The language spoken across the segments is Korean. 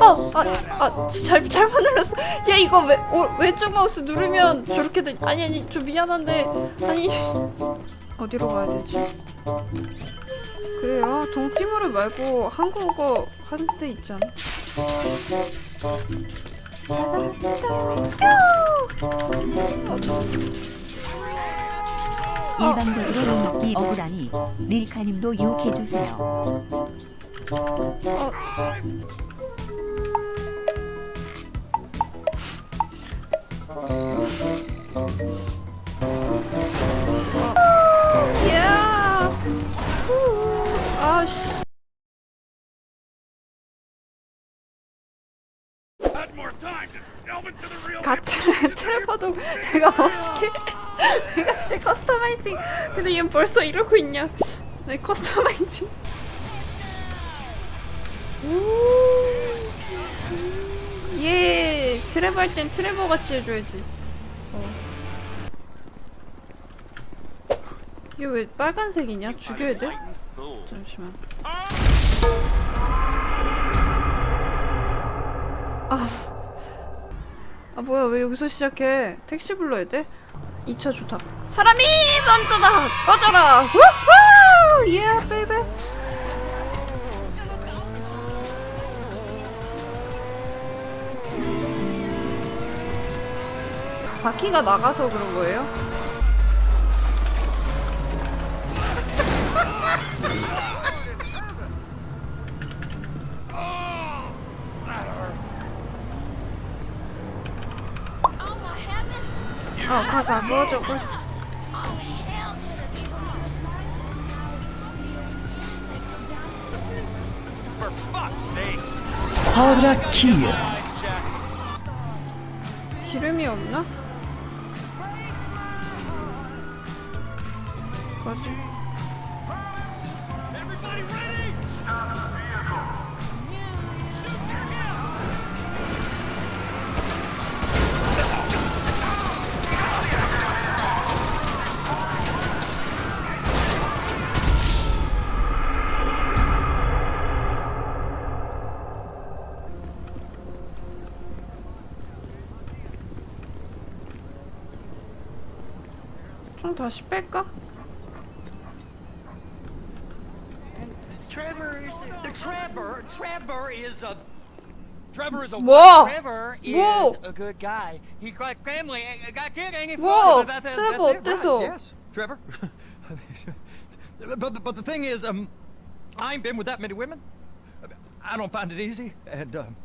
어, 아, 아, 잘, 잘못 눌렀어. 야, 이거 왜, 오, 왼쪽 마우스 누르면 저렇게 돼. 아니, 아니, 좀 미안한데. 아니, 어디로 가야 되지? 그래요. 동티모르 말고 한국어 하는 데 있잖아. 일방적으로 먹기 억울하니 릴카님도 유혹해주세요. 어. 야! 후. 아, 씨. 같은 트래퍼도 내가 멋있게 내가 진짜 커스터마이징 근데 얘 벌써 이러고 있냐 내 커스터마이징 예 트래버 할 땐 트래버 같이 해줘야지 어. 얘왜 빨간색이냐? 죽여야 돼? 잠시만 아 뭐야 왜 여기서 시작해 택시 불러야 돼? 2차 좋다 사람이 먼저다! 꺼져라! 우후! 예 베이베 바퀴가 나가서 그런 거예요? 어 가가 뭐죠 뭐 기름이 없나? I got kid. Ain't he? Whoa. That- that- Trevor that's it, 어때서? right, Yes, Trevor. but but the thing is, um, I ain't been with that many women. I don't find it easy, and um,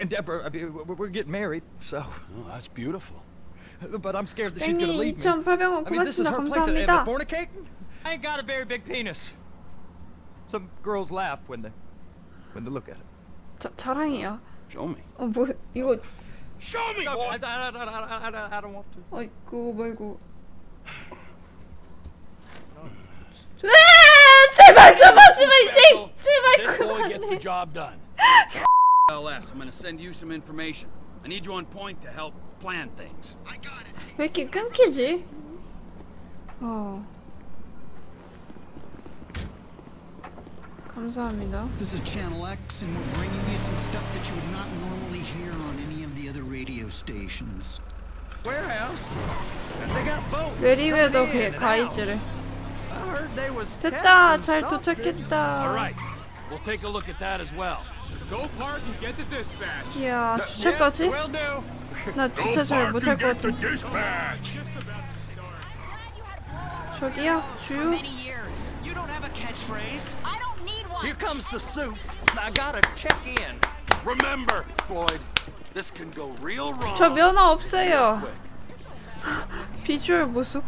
and Deborah, I mean, we're we're getting married, so. Oh, that's beautiful. But I'm scared that she's gonna 땡이 leave me. 2,800원 I mean, this is 고맙습니다. her place, and, and the 감사합니다. fornicating. I ain't got a very big penis. Some girls laugh when they when they look at it. 자, 자랑이야. Show me. 어, 뭐, 이거, Show me, No, boy. I, I, I, I, I, I don't want to. 아이, 그거 말고. 에 제발 좀 하지 마, 이 생! 제발 This boy gets the 그만해. job done. LS, I'm gonna send you some information. I need you on point to help plan things. 왜 이렇게 끊기지? 어. 감사합니다. This is Channel X, and we're bringing you some stuff that you would not normally hear on any of the other radio stations. Warehouse. They got boats. 메리웨더 coming in 개 and 가이즈래. out. I heard they was 됐다, testing 잘 something. 도착했다. All right, we'll take a look at that as well. Go park and get the dispatch. 이야, Yeah, 주차까지? will do. 나 주차 잘 못할 것 같아. Dispatch. 저기요, 주유. years. You don't have a catchphrase. I don't need one. Here comes the soup. I gotta check in. Remember, Floyd, this can go real wrong. 저 면허 없어요. 비주얼 모습.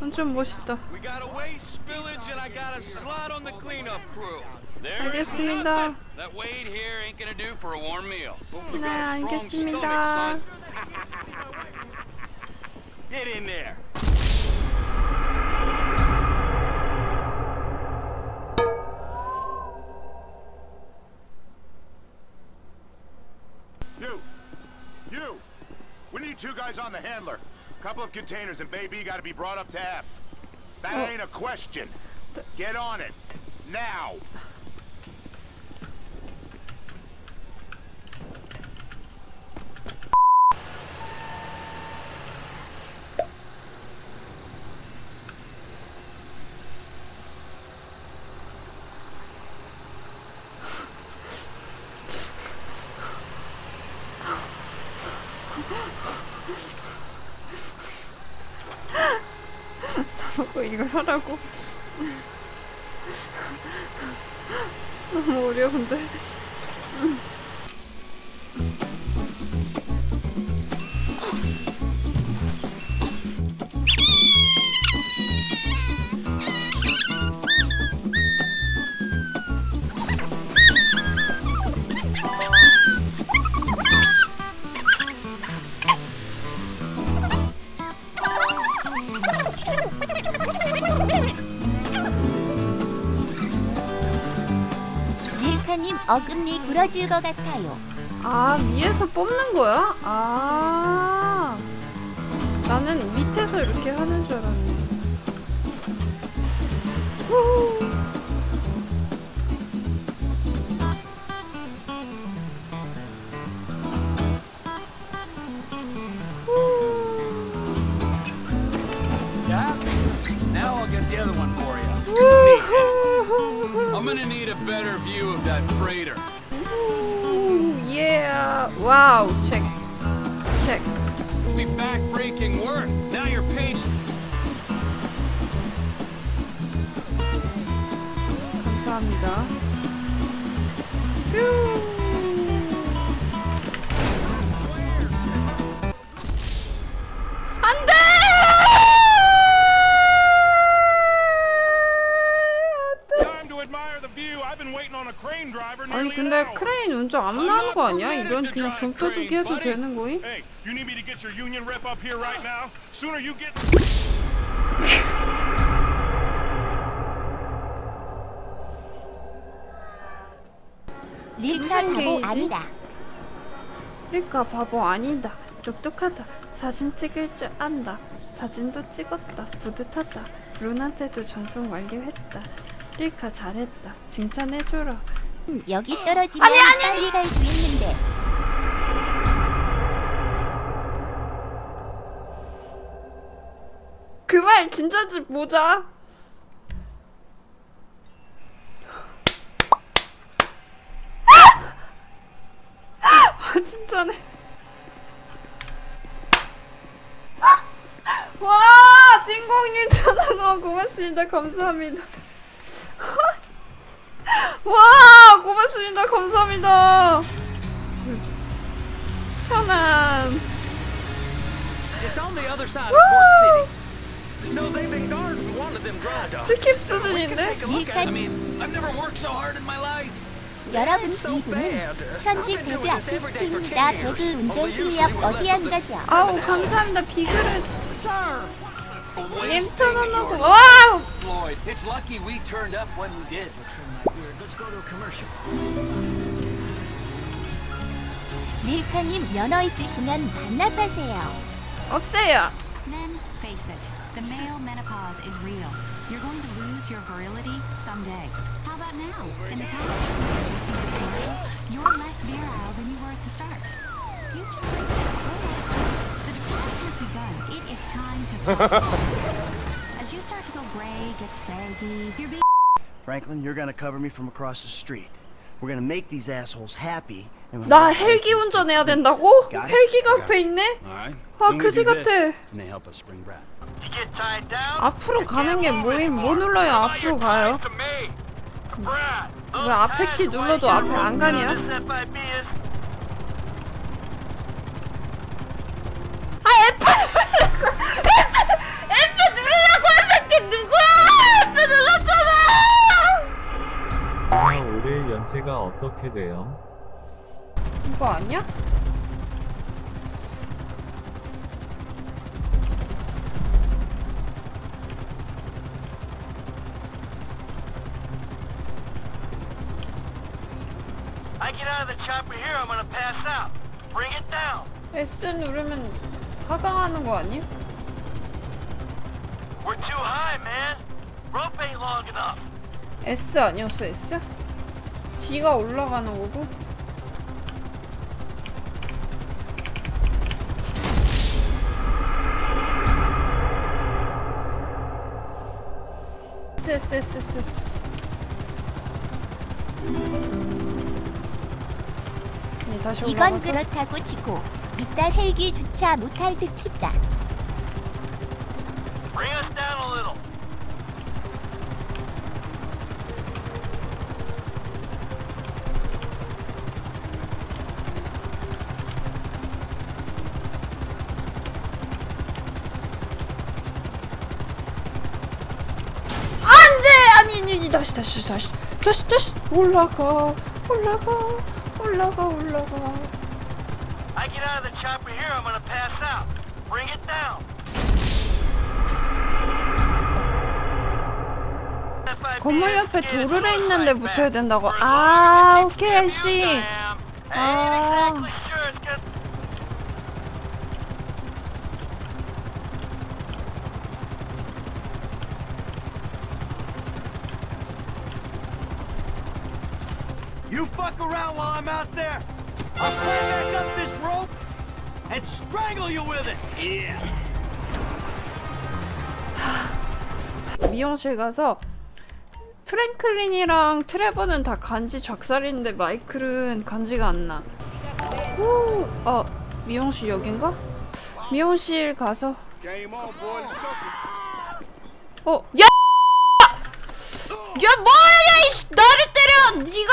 완전 멋있다. We got a waste spillage and I got a slot on the cleanup crew. 알겠습니다. That Wade here ain't gonna do for a warm meal. 네, 알겠습니다. Get in there. You! You! We need two guys on the handler. A Couple of containers and baby gotta be brought up to F. That Oh. ain't a question. Get on it. Now. 나보 부러질 것 같아요. 아 위에서 뽑는 거야? 아 나는 밑에서 이렇게 하는 줄 알았네. 후. Yeah? Now I'll get the other one for you. I'm gonna need a better view of that freighter. Ooh, yeah. Wow. Check. Check. It's be back-breaking work. Now you're patient. 감사합니다. 뾰. 아니 근데. 크레인 운전 아무나 하는 거 아니야? 이건 그냥 좀 떠주기 해도 되는 거임? Hey, you need me to get your union rep up here right now? Sooner you get 릴카 무슨 바보 게이지? 아니다. 그러니까 바보 아니다. 똑똑하다. 사진 찍을 줄 안다. 사진도 찍었다. 뿌듯하다. 룬한테도 전송 완료했다. 릴카 잘했다. 칭찬해줘라. 음, 여기 떨어지면 빨리 갈 수 있는데. 그 말 진짜지 보자. 아 진짜네. 와 찐공님 천원 고맙습니다. 감사합니다. 와 고맙습니다. 감사합니다. 편안. 스킵 수준인데? 여러분 이분은 been 배그 아티스트입니다. 10 배그. 운전 실력 어디 the- 거죠? 아우 감사합니다. 비그를 Sir. 님 천원하고 와우. Floyd, it's lucky we turned up when we did. Let's go to a commercial. 릴카님 면허 있으시면 반납하세요. 없애요. Men, face it, the male menopause is real. You're going to lose your virility someday. How about now? In the times you see this commercial, you're less virile than you were at the start. You've just wasted a whole lot of stuff. The decline has begun. It is time to fall. As you start to go gray, get saggy, you're being Franklin, you're gonna cover me from across the street. We're gonna make these assholes happy. 나 헬기 운전해야 된다고? 헬기가 앞에. 있네? 아 그지 같아. 앞으로 가는 게 뭐임? 뭐 눌러야 앞으로 가요? 왜 앞에 키 눌러도 앞에 안 가냐? 연세가 어떻게 돼요? 이거 아니야? I get out of the chopper here, I'm gonna pass out. Bring it down. S 누르면 하강하는 거 아니? We're too high, man. Rope ain't long enough. S 아니었어 S? G가 올라가는 거고? 네, 다시 이건 올라가서. 그렇다고 치고 이따 헬기 주차 못할 듯 싶다. 다시 다시 다시 다시 다시 올라가 올라가 올라가 올라가 I get out of the chopper here, I'm gonna pass out. Bring it down. 건물 옆에 도르래 있는데 붙어야 된다고 아 오케이 아이씨 아 You fuck around while I'm out there. I'll climb back up this rope and strangle you with it. Yeah. 미용실 가서 프랭클린이랑 트레버는 다 간지 작살인데 마이클은 간지가 안 나. 오, 어 미용실 여긴가? 미용실 가서. 어, 야! 야 뭐야 이 나를 때려! 네가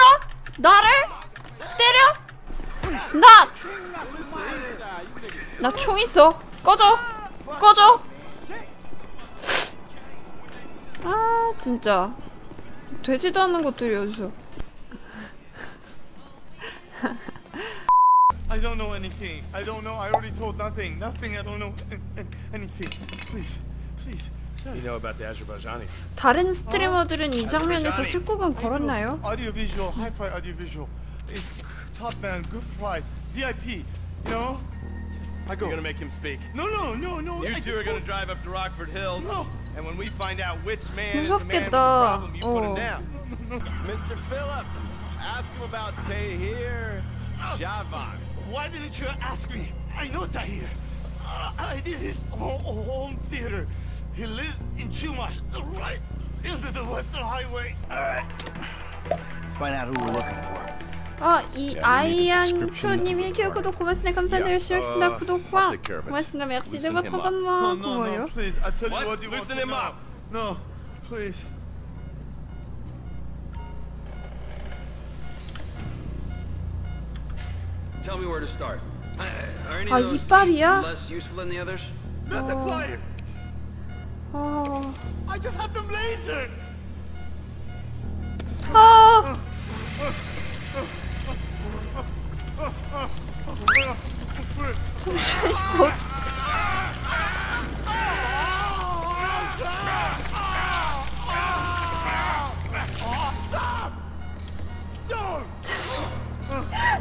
나를? 나! 나 총 있어. 꺼져. 꺼져. 아 진짜 되지도 않는 것들이 어디서? I don't know anything. I don't know. I already told nothing. Nothing. I don't know an- an- anything. Please, please. You know about the Azerbaijanis? 다른 스트리머들은 이 장면에서 19금 걸었나요? Audiovisual, hi-fi audiovisual. It's top man, good price, VIP, you know? I go. You're gonna make him speak. No, no, no, no. You I two are gonna drive up to Rockford Hills. No. And when we find out which man is the man with the problem, you oh. put him down. Mr. Phillips, ask him about Tahir Javan. Why didn't you ask me? I know Tahir. Uh, I did his home theater. He lives in Chumash, right into the Western Highway. All right. Find out who we're looking for. 아, 이 아이안초님 1개월 구독 고맙습니다. 감사합니다. 열심히 하겠습니다. 구독과 고맙습니다. merci de votre abonnement. Oh, no, 고마워요. no, please. I tell What? you what you Loosen want him to up. know. No, please. Tell me where to start. Uh, Are any 아, of those 이빨이야? teeth less useful than the others? Not the flyers. 아, I just have them lasered. 아, 잠 어떡-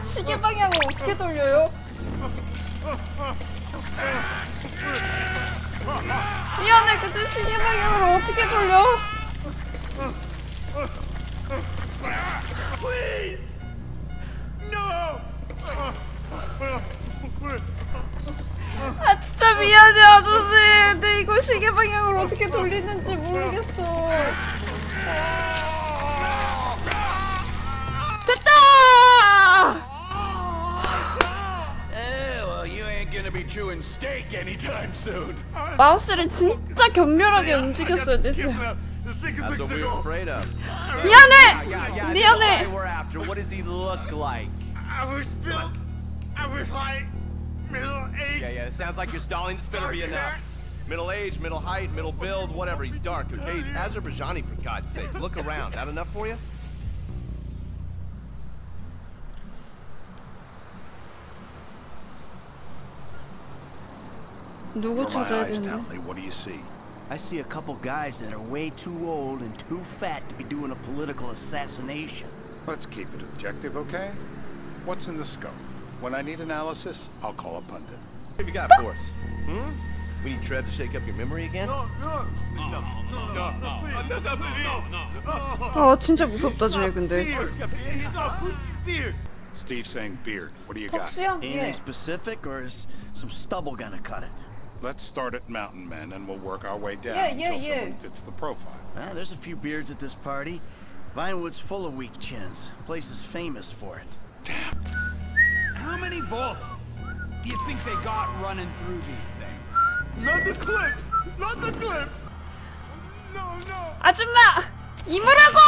시계 방향을 어떻게 돌려요? 미안해, 근데 시계 방향을 어떻게 돌려? 아저씨 근데 이거 시계 방향을 어떻게 돌리는지 모르겠어 됐다 Eh, well, you ain't gonna be chewing steak anytime soon. 마우스를 진짜 격렬하게 움직였어야 됐어 The second That's fix what we it were all. afraid of. 미안해 미안해 we're after. What does he look like? I was built. I was high, eight. Yeah, yeah, it sounds like you're stalling. This better be enough. Middle age, middle height, middle build, whatever. He's dark, okay? He's Azerbaijani, for God's sakes. Look around. That enough for you? Where my eyes, Townley, what do you see? I see a couple guys that are way too old and too fat to be doing a political assassination. Let's keep it objective, okay? What's in the scope? When I need analysis, I'll call a pundit. What have you got for us? Hmm? We need Trev to shake up your memory again? No, no, no, no, no, no, please, no, no, please. 아 진짜 무섭다 쟤 근데. He's not beard. Steve saying beard. What do you got? 턱수염 Anything 예. specific, or is some stubble gonna cut it? Let's start at Mountain Men, and we'll work our way down Yeah, yeah, until yeah. someone fits the profile. Well, there's a few beards at this party. Vinewood's full of weak chins. Place is famous for it. How Many volts do you think they got running through these things? Not the clip. Not the clip. No, no. 아줌마 이모라고.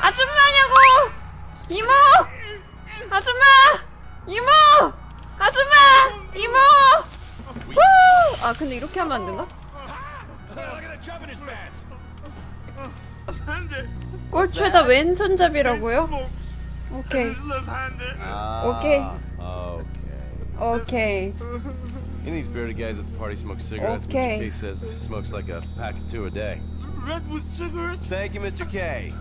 아줌마냐고. 이모. 아줌마. 이모. 아줌마. 이모. 후! 아 근데 이렇게 하면 안 되나? 꼴초에다 왼손잡이라고요? Smoke. 오케이. He's left-handed. 오케이. Okay. 오케이. Any of these bearded guys at the party smoke cigarettes? Okay. Mr. K says he smokes like a pack of two a day. Redwood cigarettes. Thank you, Mr. K.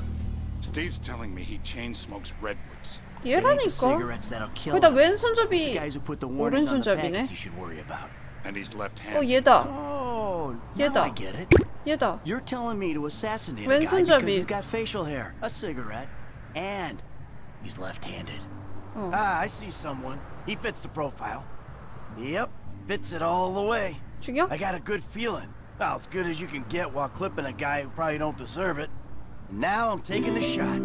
Steve's telling me he chain smokes redwoods. It ain't the 얘라니까. cigarettes that'll kill 거기다 him. It's the 왼손잡이 guys who put the warnings on the 오른손잡이네. packets you should worry about. And he's 어 left-handed. 얘다. Oh, now 얘다. I get it. 얘다. You're telling me to assassinate a guy because 왼손잡이. he's got facial hair, a cigarette, and he's left-handed. 어. Ah, I see someone. He fits the profile. Yep, fits it all the way. 죽여? I got a good feeling. Well, as good as you can get while clipping a guy who probably don't deserve it. Now I'm taking the shot.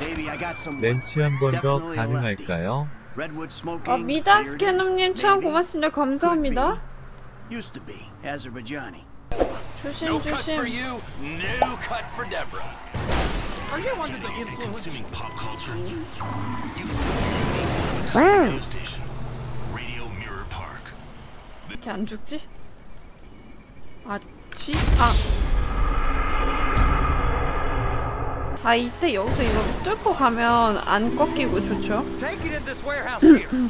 Baby, I got some. 렌치 한 번 더 Definitely a lefty. 가능할까요? Redwood smoking. 아 미다 bearded, 스캐놈님 처음 maybe, 고맙습니다. 감사합니다. Used to be Azerbaijani. 조심 No cut for 조심. you, no cut for Deborah. Are you under the influence? pop culture. station. Radio Mirror Park. 이렇게 안 죽지? 아 쥐? 아. 아 이때 여기서 이거 뚫고 가면 안 꺾이고 좋죠? Take it in this warehouse here. Uh,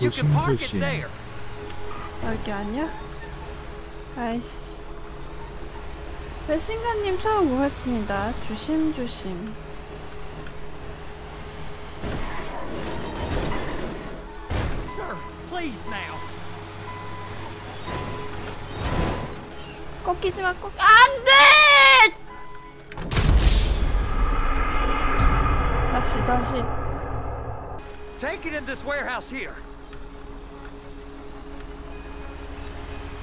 you can park it there. 여기 아니야? 아이씨. 배신가님 처음 고맙습니다. 조심조심. 꺾이지 마, 꺾, 안 돼! 다시, 다시. Take it in this warehouse here.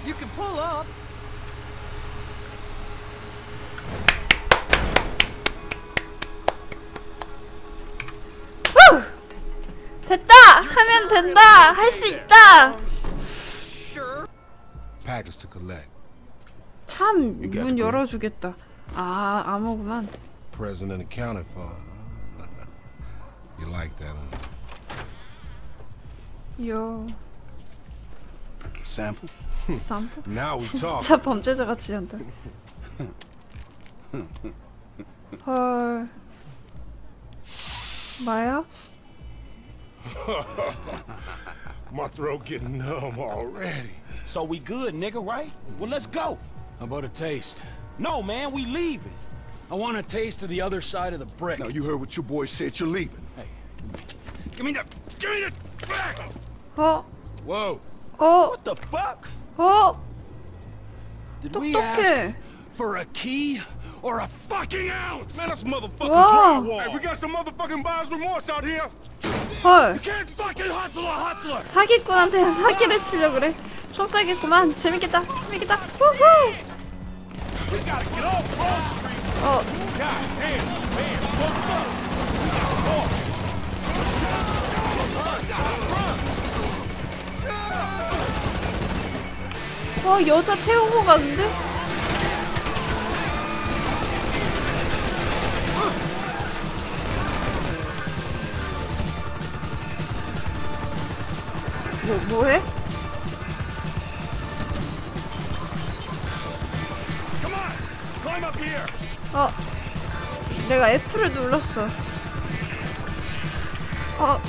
You can pull up. 됐다! 하면 된다! 할 수 있다! Sure. Package to collect. 참, 문 열어주겠다. 아, 암호구만. Present and accounted for. you like that, huh? 요, Sample? 쌈프? Now we talk. 진짜 범죄자 같이 한다. 헐. 마약? My throat getting numb already. So we good, nigga, right? Well, let's go. How about a taste? No, man, we leaving. I want a taste of the other side of the brick. Now, you heard what your boy said. You're leaving. Hey, give me the... Give me the... Back! Oh. Whoa. Oh. What the fuck? Oh. Did we ask for a key? Or a fucking ounce? Man, that's motherfucking Wow. drywall. Hey, we got some motherfucking buyer's remorse out here. 헐. Can't fucking hustle a hustler. 사기꾼한테 사기를 치려 그래. 총 쏴야겠구만. 재밌겠다. 재밌겠다. 후후. We gotta get off Broad Street. 어, God damn, man, fucked up. We gotta walk. 어 여자 태우고 가는데? 뭐 뭐해? 어, 내가 F를 눌렀어. 어,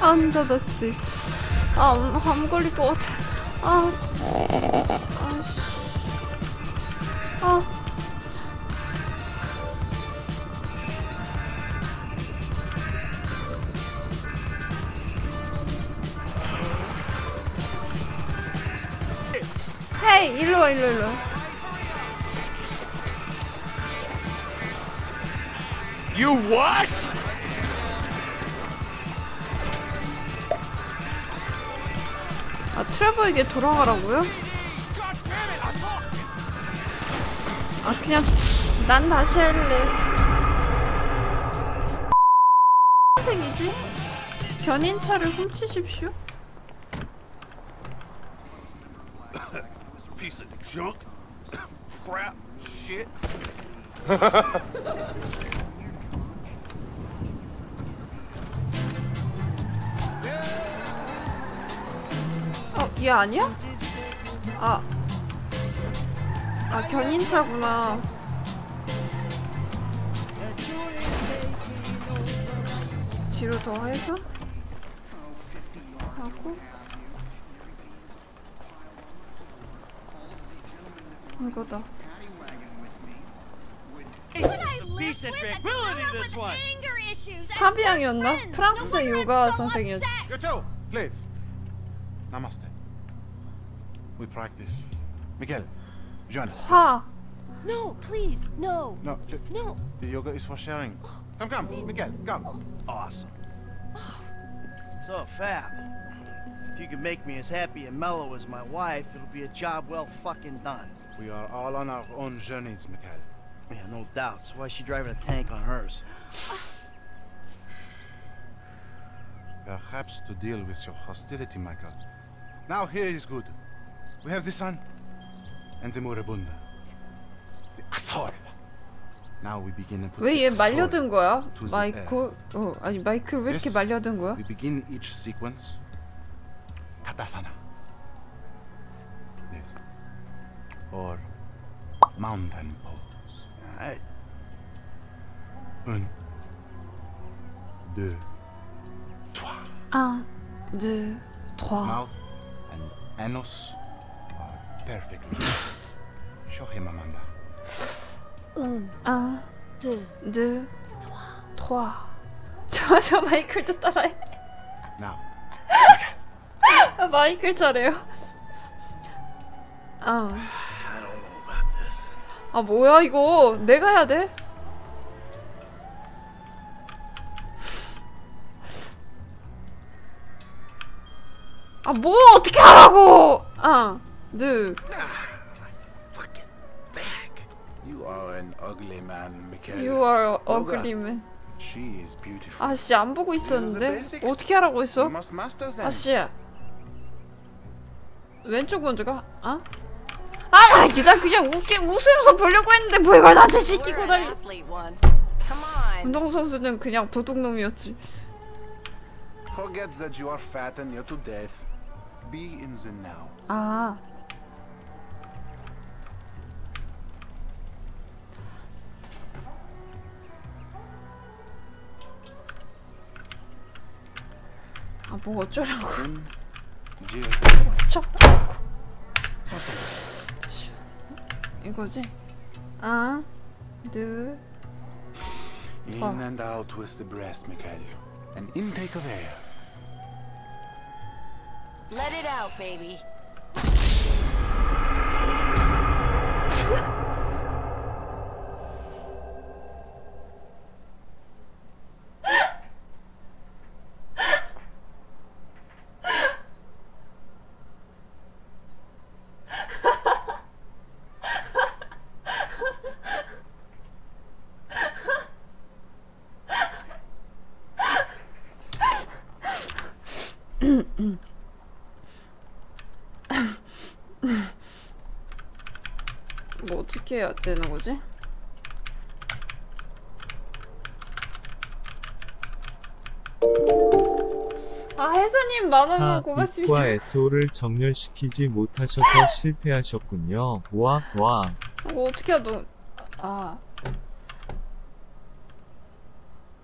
안 닫았지. 아, 음, 암 걸릴 것 같아. 아, 아씨. 아. 일로 와 일로 일로. You what? 아 트레버에게 돌아가라고요? 아 그냥 난 다시 할래. 색이지? 견인차를 훔치십시오. Piece of junk. Crap. Shit. 어, 얘 아니야? 아. 아, 견인차구나. 뒤로 더 해서 하고 이거다. Piece of tranquility, this one. 파비앙이었나? 프랑스 요가 선생이었지. You too, please. Namaste. We practice. Miguel, join us. 화. No, please, no. No, j- No. the yoga is for sharing. Come, come, Miguel, come. Awesome. So, Fab, if you could make me as happy and mellow as my wife, it'll be a job well fucking done. We are all on our own journeys, Miguel. Yeah, no doubt. That's why she driving a tank on hers. Perhaps to deal with your hostility, Michael. Now here is good. We have the sun and the moribunda. The asshole. Now we begin and put 왜 the 얘 asshole 말려든 거야? to the 마이크 어 아니 마이크를 왜 이렇게 Yes. 말려든 거야? We begin each sequence. Katasana. Yes. Or mountain pose. Alright. Un, deux, trois. Un, deux, trois. Mouth and anus are perfectly. Show him, Amanda. Un, Un, deux, deux, trois. 저, 저 마이클도 따라해. Now, 아, 마이클 잘해요. 아. 아 뭐야 이거 내가 해야 돼? 아 뭐 어떻게 하라고? 아, 네. you are an ugly man, Mikhail. You are ugly man. She is beautiful. 아씨 안 보고 있었는데 어떻게 하라고 했어? 아씨 왼쪽 먼저 가? 아? 아, 나 그냥 웃기 웃으면서 보려고 했는데 뭐 이걸 나한테 시키고 날. 운동 선수는 그냥 도둑놈이었지. Forget that you are fat and near to death. Be in the now. 아. 아, 뭐 어쩌라고. Un, deux, 어쩌라고. 이거지? 아, 둘, In Oh. and out with the breath, Mikhail. An intake of air. Let it out, baby. 어떻게 해야 되는 거지? 아, 만원만 하, 고맙습니다. 빛과 SO를 정렬시키지 못하셔서 실패하셨군요. 와, 와. 뭐 어떻게 하도 아.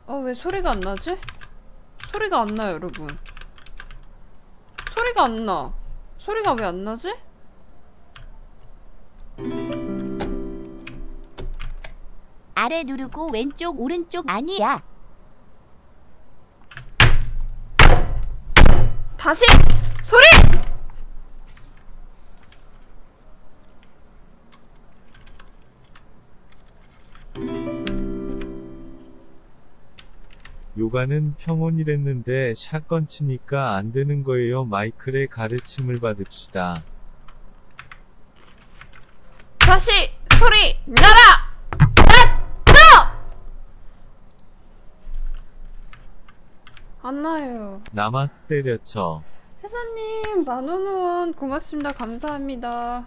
어, 왜 소리가 안 나지? 소리가 안 나요, 여러분. 소리가 안 나. 소리가 왜 안 나지? 아래 누르고 왼쪽 오른쪽 아니야. 다시 소리! 요가는 평온이랬는데 샷건 치니까 안 되는 거예요. 마이클의 가르침을 받읍시다. 다시 소리 내라! 안 나요. 나마스 때려쳐. 회사님 만원 후원 고맙습니다. 감사합니다.